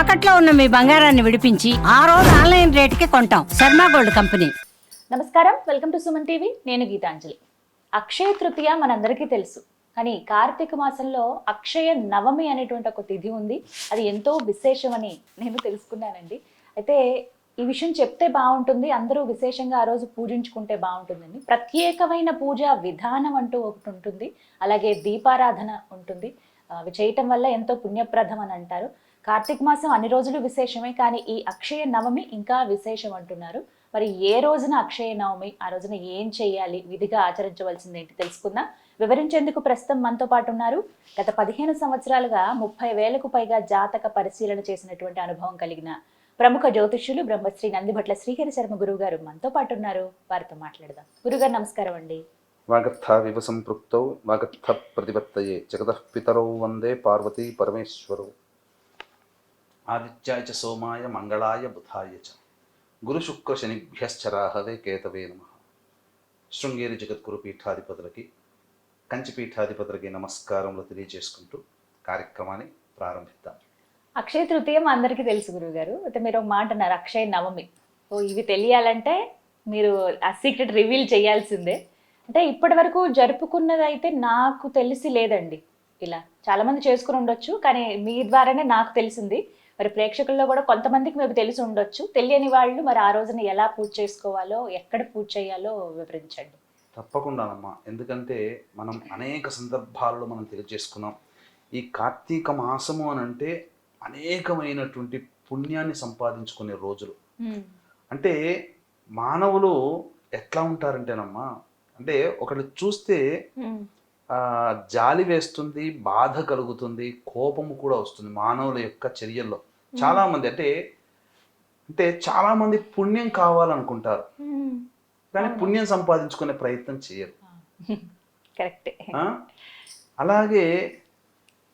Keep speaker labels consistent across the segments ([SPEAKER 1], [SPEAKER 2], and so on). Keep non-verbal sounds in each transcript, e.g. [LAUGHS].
[SPEAKER 1] తాకట్లో ఉన్న మీ బంగారాన్ని విడిపించి ఆ రోజు ఆన్లైన్ రేటుకి కొంటాం. Sharma gold company.
[SPEAKER 2] నమస్కారం. Welcome to Suman TV. నేను గీతాంజలి. అక్షయ తృతీయ మనందరికీ తెలుసు. కానీ కార్తీక మాసంలో అక్షయ నవమి అనేటువంటి ఒక తిథి ఉంది. అది ఎంతో విశేషమని నేను తెలుసుకున్నానండి. అయితే ఈ విషయం చెప్తే బాగుంటుంది. అందరూ విశేషంగా ఆ రోజు పూజించుకుంటే బాగుంటుందని ప్రత్యేకమైన పూజ విధానం అంటూ ఒకటి ఉంటుంది. అలాగే దీపారాధన ఉంటుంది. అవి చేయటం వల్ల ఎంతో పుణ్యప్రదం అని అంటారు. కార్తీక మాసం అన్ని రోజులు విశేషమే కానీ ఈ అక్షయ నవమి ఇంకా విశేషం అంటున్నారు. మరి ఏ రోజున అక్షయ నవమి ఆ రోజున ఏం చేయాలి విధిగా ఆచరించవలసింది ఏంటి తెలుసుకుందాం. వివరించేందుకు ప్రస్తుతం మనతో పాటు ఉన్నారు. గత పదిహేను సంవత్సరాలుగా ముప్పై వేలకు పైగా జాతక పరిశీలన చేసినటువంటి అనుభవం కలిగిన ప్రముఖ జ్యోతిష్యులు బ్రహ్మశ్రీ నందిభట్ల శ్రీహరి శర్మ గురువు గారు మనతో పాటు ఉన్నారు. వారితో మాట్లాడదాం. గురుగారు నమస్కారం అండి.
[SPEAKER 3] వాగర్థావివ సంపృక్తౌ వాగర్థ ప్రతిపత్తయే జగతః పితరౌ వందే పార్వతీ పరమేశ్వరౌ. ఆదిత్యాయ చ సోమాయ మంగళాయ బుధాయ చ గురు శుక్ర శనిభ్యశ్చరాహవే కేతవే నమ శృంగేరి జగద్గురు పీఠాధిపతులకి కంచి పీఠాధిపతులకి నమస్కారములు తెలియజేసుకుంటూ కార్యక్రమాన్ని ప్రారంభిద్దాం.
[SPEAKER 2] అక్షయ తృతీయం అందరికీ తెలుసు గురువు గారు అయితే మీరు ఒక మాట అన్నారు అక్షయ నవమి. ఓ ఇవి తెలియాలంటే మీరు ఆ సీక్రెట్ రివీల్ చేయాల్సిందే. అంటే ఇప్పటి వరకు జరుపుకున్నది అయితే నాకు తెలిసి లేదండి. ఇలా చాలా మంది చేసుకుని ఉండొచ్చు కానీ మీ ద్వారానే నాకు తెలిసింది. మరి ప్రేక్షకుల్లో కూడా కొంతమందికి మీకు తెలిసి ఉండొచ్చు. తెలియని వాళ్ళు మరి ఆ రోజున ఎలా పూజ చేసుకోవాలో ఎక్కడ పూజ చేయాలో వివరించండి.
[SPEAKER 3] తప్పకుండానమ్మా. ఎందుకంటే మనం అనేక సందర్భాల్లో మనం తెలియజేసుకున్నాం. ఈ కార్తీక మాసము అని అంటే అనేకమైనటువంటి పుణ్యాన్ని సంపాదించుకునే రోజులు. అంటే మానవులు ఎట్లా ఉంటారంటేనమ్మా అంటే ఒకటి చూస్తే ఆ, జాలి వేస్తుంది బాధ కలుగుతుంది కోపము కూడా వస్తుంది మానవుల యొక్క చర్యల్లో. చాలా మంది అంటే అంటే చాలా మంది పుణ్యం కావాలనుకుంటారు. కానీ పుణ్యం సంపాదించుకునే ప్రయత్నం చేయరు. [LAUGHS]
[SPEAKER 2] కరెక్టే?
[SPEAKER 3] అలాగే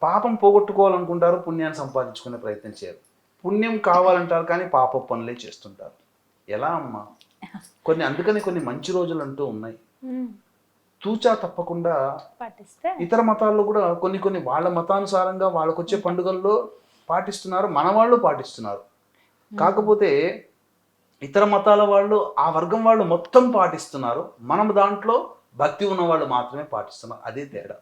[SPEAKER 3] పాపం పోగొట్టుకోవాలనుకుంటారు పుణ్యాన్ని సంపాదించుకునే ప్రయత్నం చేయరు. పుణ్యం కావాలంటారు కానీ పాప పనులే చేస్తుంటారు. ఎలా అమ్మా? కొన్ని అందుకని కొన్ని మంచి రోజులు అంటూ ఉన్నాయి. తూచా తప్పకుండా ఇతర మతాల్లో కూడా కొన్ని కొన్ని వాళ్ళ మతానుసారంగా వాళ్ళకు వచ్చే పండుగల్లో పాటిస్తున్నారు మన వాళ్ళు పాటిస్తున్నారు. కాకపోతే ఇతర మతాల వాళ్ళు ఆ వర్గం వాళ్ళు మొత్తం పాటిస్తున్నారు. మనం దాంట్లో భక్తి ఉన్న వాళ్ళు మాత్రమే పాటిస్తున్నారు. అదే తేడా.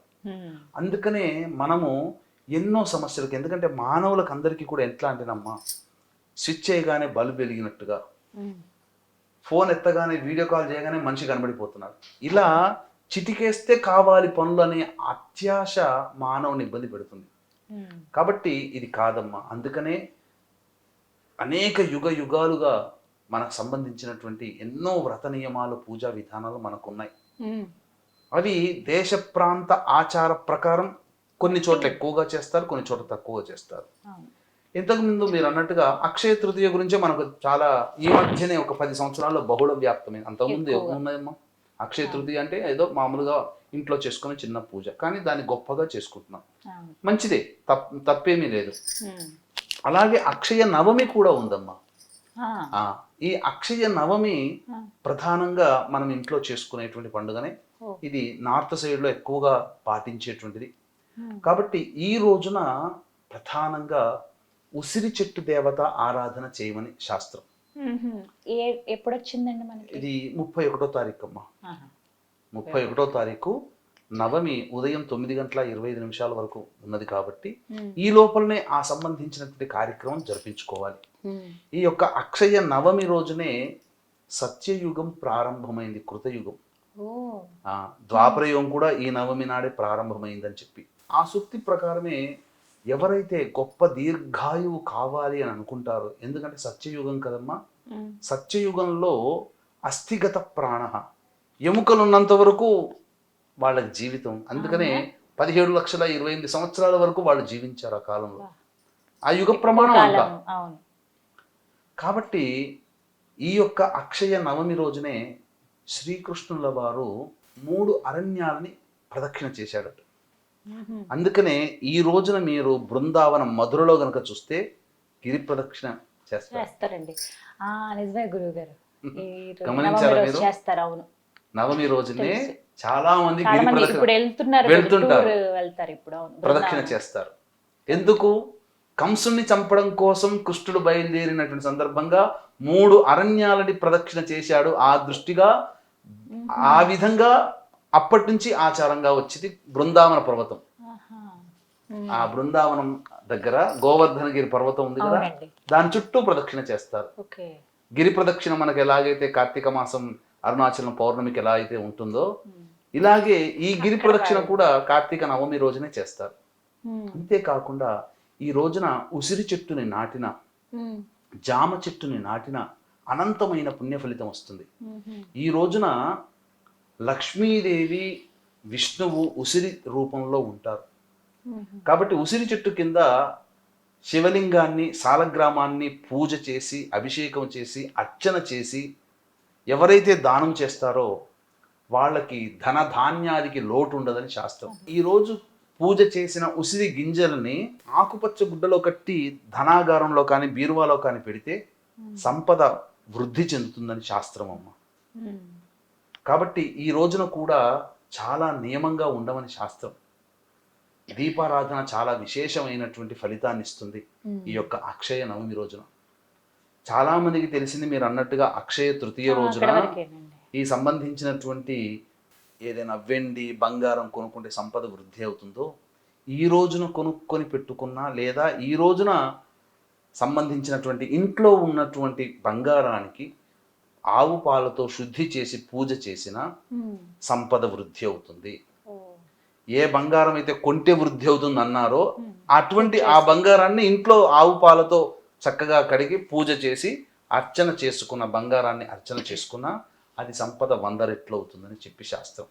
[SPEAKER 3] అందుకనే మనము ఎన్నో సమస్యలకు ఎందుకంటే మానవులకు అందరికీ కూడా ఎట్లా అంటేనమ్మా స్విచ్ చేయగానే బల్బ్ వెలిగినట్టుగా. ఫోన్ ఎత్తగానే వీడియో కాల్ చేయగానే మనిషి కనబడిపోతున్నాడు ఇలా చిటికేస్తే కావాలి పనులు అనే అత్యాశ మానవుని ఇబ్బంది పెడుతుంది. కాబట్టి ఇది కాదమ్మా. అందుకనే అనేక యుగ యుగాలుగా మనకు సంబంధించినటువంటి ఎన్నో వ్రత నియమాలు పూజా విధానాలు మనకు ఉన్నాయి అవి దేశ ప్రాంత ఆచార ప్రకారం కొన్ని చోట్ల ఎక్కువగా చేస్తారు కొన్ని చోట్ల తక్కువగా చేస్తారు. ఇంతకు ముందు మీరు అన్నట్టుగా అక్షయ తృతీయ గురించే మనకు చాలా ఈ మధ్యనే ఒక పది సంవత్సరాల్లో బహుళ వ్యాప్తమైంది. అంతకుముందు ఉన్నాయమ్మా అక్షయ తృతీయ అంటే ఏదో మామూలుగా ఇంట్లో చేసుకునే చిన్న పూజ. కానీ దాన్ని గొప్పగా చేసుకుంటున్నాం. మంచిదే. తప్ తప్పేమీ లేదు. అలాగే అక్షయ నవమి కూడా ఉందమ్మా. ఆ, ఈ అక్షయ నవమి. ప్రధానంగా మనం ఇంట్లో చేసుకునేటువంటి పండుగనే. ఇది నార్త్ సైడ్లో ఎక్కువగా పాటించేటువంటిది. కాబట్టి ఈ రోజున ప్రధానంగా ఉసిరి చెట్టు దేవత ఆరాధన చేయమని శాస్త్రం.
[SPEAKER 2] ఏ ఎప్పుడు వచ్చిందండి మనకి?
[SPEAKER 3] ఇది ముప్పై ఒకటో తారీఖు అమ్మా. ముప్పై ఒకటో తారీఖు నవమి ఉదయం తొమ్మిది గంటల ఇరవై ఐదు నిమిషాల వరకు ఉన్నది కాబట్టి. ఈ లోపలనే ఆ సంబంధించినటువంటి కార్యక్రమం జరిపించుకోవాలి. ఈ యొక్క అక్షయ నవమి రోజునే సత్యయుగం ప్రారంభమైంది కృతయుగం. ద్వాపరయుగం కూడా ఈ నవమి నాడే ప్రారంభమైందని చెప్పి. ఆ సుక్తి ప్రకారమే ఎవరైతే గొప్ప దీర్ఘాయువు కావాలి అని అనుకుంటారో ఎందుకంటే సత్యయుగం కదమ్మా. సత్యయుగంలో అస్థిగత ప్రాణ. ఎముకలు ఉన్నంత వరకు వాళ్ళ జీవితం. అందుకనే పదిహేడు లక్షల ఇరవై ఎనిమిది సంవత్సరాల వరకు వాళ్ళు జీవించారు ఆ కాలంలో. ఆ యుగ ప్రమాణం
[SPEAKER 2] అవును.
[SPEAKER 3] కాబట్టి ఈ యొక్క అక్షయ నవమి రోజునే శ్రీకృష్ణుల వారు మూడు అరణ్యాలని ప్రదక్షిణ చేశాడట. అందుకనే ఈ రోజున మీరు బృందావనం మధురలో గనక చూస్తే గిరి ప్రదక్షిణ చేస్తారు.
[SPEAKER 2] చేస్తారండి. నిజమే గురువు గారు
[SPEAKER 3] గమనించారా మీరు?
[SPEAKER 2] చేస్తారు అవును.
[SPEAKER 3] నవమి రోజునే. చాలా మంది గిరి ప్రదక్షిణ వెళ్తుంటారు. ప్రదక్షిణ. చేస్తారు. ఎందుకు? కంసుని చంపడం కోసం కృష్ణుడు బయలుదేరినటువంటి సందర్భంగా మూడు అరణ్యాలని ప్రదక్షిణ చేశాడు. ఆ దృష్టిగా ఆ విధంగా అప్పటి నుంచి ఆచారంగా వచ్చింది బృందావన పర్వతం. ఆ బృందావనం దగ్గర గోవర్ధనగిరి పర్వతం ఉంది కదా దాని చుట్టూ ప్రదక్షిణ చేస్తారు. గిరి ప్రదక్షిణ మనకు ఎలాగైతే కార్తీక మాసం అరుణాచలం పౌర్ణమికి ఎలా అయితే ఉంటుందో ఇలాగే ఈ గిరి ప్రదక్షిణ కూడా కార్తీక నవమి రోజునే చేస్తారు. అంతేకాకుండా ఈ రోజున ఉసిరి చెట్టుని నాటిన జామ చెట్టుని నాటిన అనంతమైన పుణ్య ఫలితం వస్తుంది ఈ రోజున లక్ష్మీదేవి విష్ణువు ఉసిరి రూపంలో ఉంటారు. కాబట్టి ఉసిరి చెట్టు కింద శివలింగాన్ని సాలగ్రామాన్ని పూజ చేసి అభిషేకం చేసి అర్చన చేసి ఎవరైతే దానం చేస్తారో వాళ్ళకి ధన ధాన్యాదికి లోటు ఉండదని శాస్త్రం ఈ రోజు పూజ చేసిన ఉసిరి గింజలని ఆకుపచ్చ గుడ్డలో కట్టి ధనాగారంలో కానీ బీరువాలో కానీ పెడితే సంపద వృద్ధి చెందుతుందని శాస్త్రం అమ్మ. కాబట్టి ఈ రోజున కూడా చాలా నియమంగా ఉండమని శాస్త్రం. దీపారాధన చాలా విశేషమైనటువంటి ఫలితాన్ని ఇస్తుంది ఈ యొక్క అక్షయ నవమి రోజున. చాలా మందికి తెలిసింది మీరు అన్నట్టుగా అక్షయ తృతీయ రోజున ఈ సంబంధించినటువంటి ఏదైనా వెండి బంగారం కొనుక్కుంటే సంపద వృద్ధి అవుతుందో ఈ రోజున కొనుక్కొని పెట్టుకున్నా లేదా ఈ రోజున సంబంధించినటువంటి ఇంట్లో ఉన్నటువంటి బంగారానికి ఆవు పాలతో శుద్ధి చేసి పూజ చేసిన సంపద వృద్ధి అవుతుంది. ఏ బంగారం అయితే కొంటే వృద్ధి అవుతుంది అన్నారో అటువంటి ఆ బంగారాన్ని ఇంట్లో ఆవు పాలతో చక్కగా కడిగి పూజ చేసి అర్చన చేసుకున్న బంగారాన్ని అర్చన చేసుకున్న అది సంపద వంద రెట్లు అవుతుందని చెప్పి శాస్త్రం.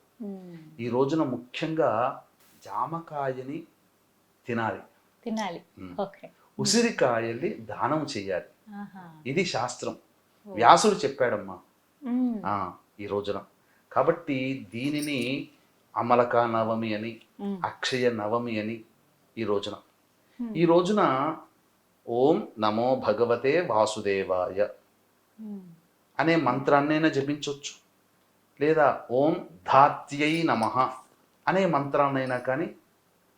[SPEAKER 3] ఈ రోజున ముఖ్యంగా జామకాయని తినాలి.
[SPEAKER 2] తినాలి.
[SPEAKER 3] ఉసిరికాయల్ని దానం చేయాలి. ఇది శాస్త్రం. వ్యాసుడు చెప్పాడమ్మా. ఈ రోజున. కాబట్టి దీనిని అమలక నవమి అని. అక్షయ నవమి అని ఈ రోజున. ఈ రోజున ఓం నమో భగవతే వాసుదేవాయ. అనే మంత్రాన్నైనా జపించవచ్చు లేదా ఓం ధాత్యై నమ అనే మంత్రాన్నైనా కానీ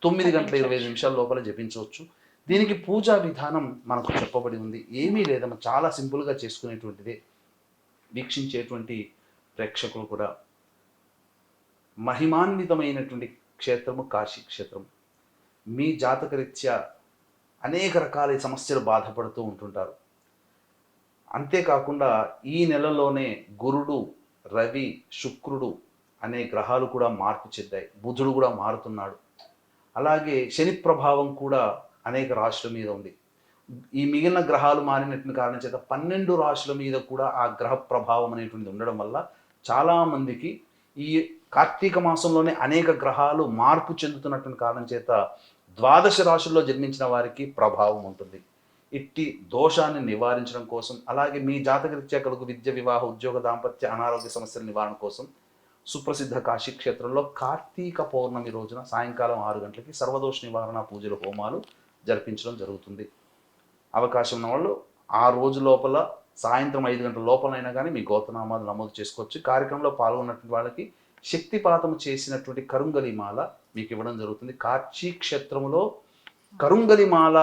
[SPEAKER 3] తొమ్మిది గంటల ఇరవై ఐదు నిమిషాల లోపల జపించవచ్చు. దీనికి పూజా విధానం మనకు చెప్పబడి ఉంది. ఏమీ లేదమ్మా చాలా సింపుల్గా చేసుకునేటువంటిదే. వీక్షించేటువంటి ప్రేక్షకులు కూడా. మహిమాన్వితమైనటువంటి క్షేత్రము కాశీ క్షేత్రం. మీ జాతకరీత్యా అనేక రకాల సమస్యలు బాధపడుతూ ఉంటుంటారు. అంతేకాకుండా ఈ నెలలోనే గురుడు రవి శుక్రుడు అనే గ్రహాలు కూడా మార్పు చెందాయి. బుధుడు కూడా మారుతున్నాడు. అలాగే శని ప్రభావం కూడా అనేక రాశుల మీద ఉంది. ఈ మిగిలిన గ్రహాలు మారినటువంటి కారణం చేత పన్నెండు రాశుల మీద కూడా ఆ గ్రహ ప్రభావం అనేటువంటిది ఉండడం వల్ల చాలామందికి ఈ కార్తీక మాసంలోనే అనేక గ్రహాలు మార్పు చెందుతున్నటువంటి కారణం చేత ద్వాదశ రాశుల్లో జన్మించిన వారికి ప్రభావం ఉంటుంది. ఇట్టి దోషాన్ని నివారించడం కోసం అలాగే మీ జాతకరీత్యా కలుగు విద్య వివాహ ఉద్యోగ దాంపత్య అనారోగ్య సమస్యల నివారణ కోసం సుప్రసిద్ధ కాశీ క్షేత్రంలో కార్తీక పౌర్ణమి రోజున సాయంకాలం ఆరు గంటలకి సర్వదోష నివారణ పూజలు హోమాలు జరిపించడం జరుగుతుంది. అవకాశం ఉన్న వాళ్ళు ఆ రోజు లోపల సాయంత్రం ఐదు గంటల లోపలైనా కానీ మీ గోతనామాలు నమోదు చేసుకోవచ్చు. కార్యక్రమంలో పాల్గొన్నటువంటి వాళ్ళకి శక్తిపాతం చేసినటువంటి కరుంగలిమాల మీకు ఇవ్వడం జరుగుతుంది. కాశీ క్షేత్రములో కరుంగలిమాల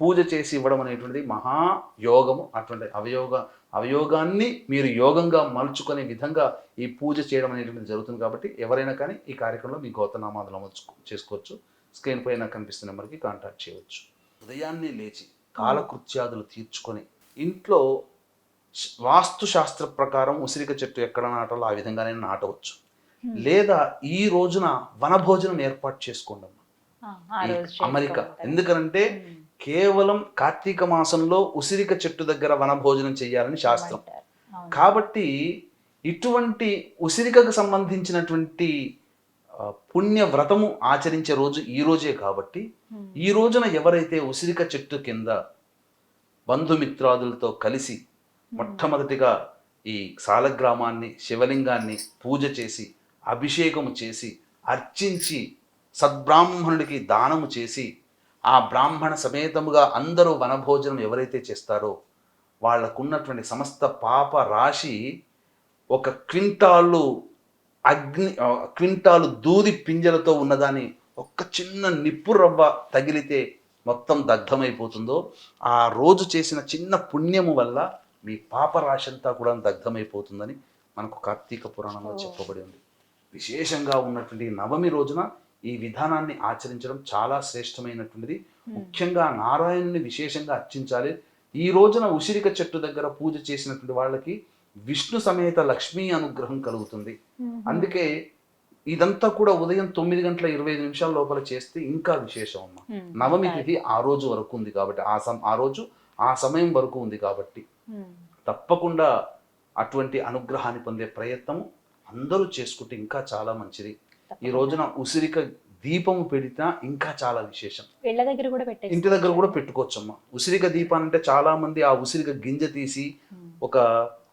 [SPEAKER 3] పూజ చేసి ఇవ్వడం అనేటువంటిది మహాయోగము అటువంటి అవయోగ అవయోగాన్ని మీరు యోగంగా మలుచుకునే విధంగా ఈ పూజ చేయడం అనేటువంటిది జరుగుతుంది కాబట్టి ఎవరైనా కానీ ఈ కార్యక్రమంలో మీ గోతనామాలు నమోదు చేసుకోవచ్చు. స్క్రీన్ పైన కనిపిస్తున్న నెంబర్కి కాంటాక్ట్ చేయవచ్చు ఉదయాన్నే లేచి కాలకృత్యాదులు తీర్చుకొని ఇంట్లో వాస్తు శాస్త్ర ప్రకారం ఉసిరిక చెట్టు ఎక్కడ నాటాలో ఆ విధంగానే నాటవచ్చు లేదా ఈ రోజున వనభోజనం ఏర్పాటు చేసుకోండి అమ్మా.
[SPEAKER 2] ఆ, ఆ
[SPEAKER 3] ఈ
[SPEAKER 2] రోజు
[SPEAKER 3] అమరిక. ఎందుకనంటే. కేవలం కార్తీక మాసంలో ఉసిరిక చెట్టు దగ్గర వనభోజనం చేయాలని శాస్త్రం. కాబట్టి ఇటువంటి ఉసిరికకు సంబంధించినటువంటి పుణ్య వ్రతము ఆచరించే రోజు ఈ రోజే కాబట్టి
[SPEAKER 2] ఉమ్.
[SPEAKER 3] ఈ రోజున ఎవరైతే ఉసిరిక చెట్టు కింద బంధుమిత్రాదులతో కలిసి మొట్టమొదటిగా ఈ సాలగ్రామాన్ని శివలింగాన్ని పూజ చేసి అభిషేకము చేసి అర్చించి సద్బ్రాహ్మణుడికి దానము చేసి ఆ బ్రాహ్మణ సమేతముగా అందరూ వనభోజనం ఎవరైతే చేస్తారో వాళ్ళకున్నటువంటి సమస్త పాప రాశి ఒక క్వింటాలు అగ్ని క్వింటాలు దూది పింజలతో ఉన్నదాన్ని ఒక్క చిన్న నిప్పు రవ్వ తగిలితే మొత్తం దగ్ధమైపోతుందో ఆ రోజు చేసిన చిన్న పుణ్యము వల్ల మీ పాప రాశి అంతా కూడా దగ్ధమైపోతుందని మనకు కార్తీక పురాణంలో చెప్పబడి ఉంది. విశేషంగా ఉన్నటువంటి నవమి రోజున ఈ విధానాన్ని ఆచరించడం చాలా శ్రేష్టమైనటువంటిది. ముఖ్యంగా నారాయణుని విశేషంగా అర్చించాలి. ఈ రోజున ఉసిరిక చెట్టు దగ్గర పూజ చేసినటువంటి వాళ్ళకి విష్ణు సమేత లక్ష్మీ అనుగ్రహం కలుగుతుంది. అందుకే ఇదంతా కూడా ఉదయం తొమ్మిది గంటల ఇరవై ఐదు నిమిషాల లోపల చేస్తే ఇంకా విశేషం అమ్మ. నవమి తిథి ఆ రోజు వరకు ఉంది కాబట్టి ఆ సమ ఆ రోజు ఆ సమయం వరకు ఉంది కాబట్టి తప్పకుండా అటువంటి అనుగ్రహాన్ని పొందే ప్రయత్నం అందరూ చేసుకుంటే ఇంకా చాలా మంచిది. ఈ రోజున ఉసిరిక దీపము పెడితే ఇంకా చాలా విశేషం.
[SPEAKER 2] ఇళ్ళ దగ్గర కూడా పెట్టేసి
[SPEAKER 3] ఇంటి దగ్గర కూడా పెట్టుకోవచ్చమ్మా. ఉసిరిక దీపాన్ని అంటే చాలా మంది ఆ ఉసిరిక గింజ తీసి ఒక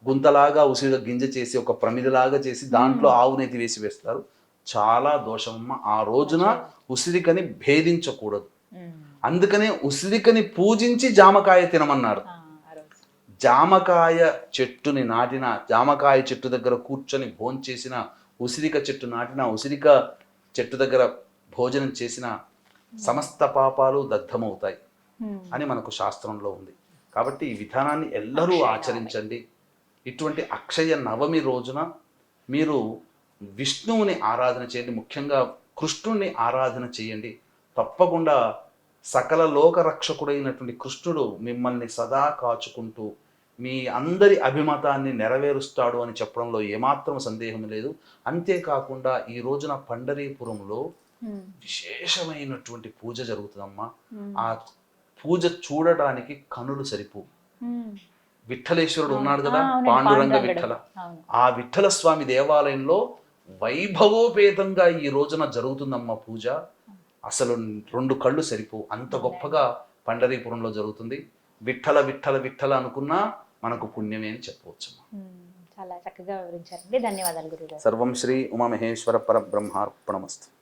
[SPEAKER 3] గుంతలాగా ఉసిరిక గింజ చేసి ఒక ప్రమిదలాగా చేసి దాంట్లో ఆవు నెత్తి వేసి వేస్తారు. చాలా దోషమమ్మ. ఆ రోజున ఉసిరికని భేదించకూడదు. అందుకనే ఉసిరికని పూజించి జామకాయ తినమన్నారు. జామకాయ చెట్టుని నాటిన జామకాయ చెట్టు దగ్గర కూర్చొని భోంచేసిన ఉసిరిక చెట్టు నాటిన ఉసిరిక చెట్టు దగ్గర భోజనం చేసిన సమస్త పాపాలు దగ్ధమవుతాయి. అని మనకు శాస్త్రంలో ఉంది. కాబట్టి ఈ విధానాన్ని ఎల్లరూ ఆచరించండి. ఇటువంటి అక్షయ నవమి రోజున మీరు విష్ణువుని ఆరాధన చేయండి ముఖ్యంగా కృష్ణుని ఆరాధన చేయండి తప్పకుండా సకల లోక రక్షకుడైనటువంటి కృష్ణుడు మిమ్మల్ని సదా కాచుకుంటూ మీ అందరి అభిమతాన్ని నెరవేరుస్తాడు అని చెప్పడంలో ఏమాత్రం సందేహం లేదు అంతేకాకుండా ఈ రోజున పండరీపురంలో. విశేషమైనటువంటి పూజ జరుగుతుందమ్మా. ఆ పూజ చూడడానికి కనులు సరిపో. విఠలేశ్వరుడు ఉన్నాడు కదా పాండురంగ. విఠల. ఆ విఠల స్వామి దేవాలయంలో వైభవోపేతంగా ఈ రోజున జరుగుతుందమ్మా పూజ. అసలు రెండు కళ్ళు సరిపో అంత గొప్పగా పండరీపురంలో జరుగుతుంది. విఠల విఠల విఠల అనుకున్నా మనకు పుణ్యమే అని చెప్పవచ్చు.
[SPEAKER 2] చాలా చక్కగా వివరించారండి. ధన్యవాదాలు గురుగారు
[SPEAKER 3] సర్వం శ్రీ ఉమామహేశ్వర పరబ్రహ్మార్పణమస్తు.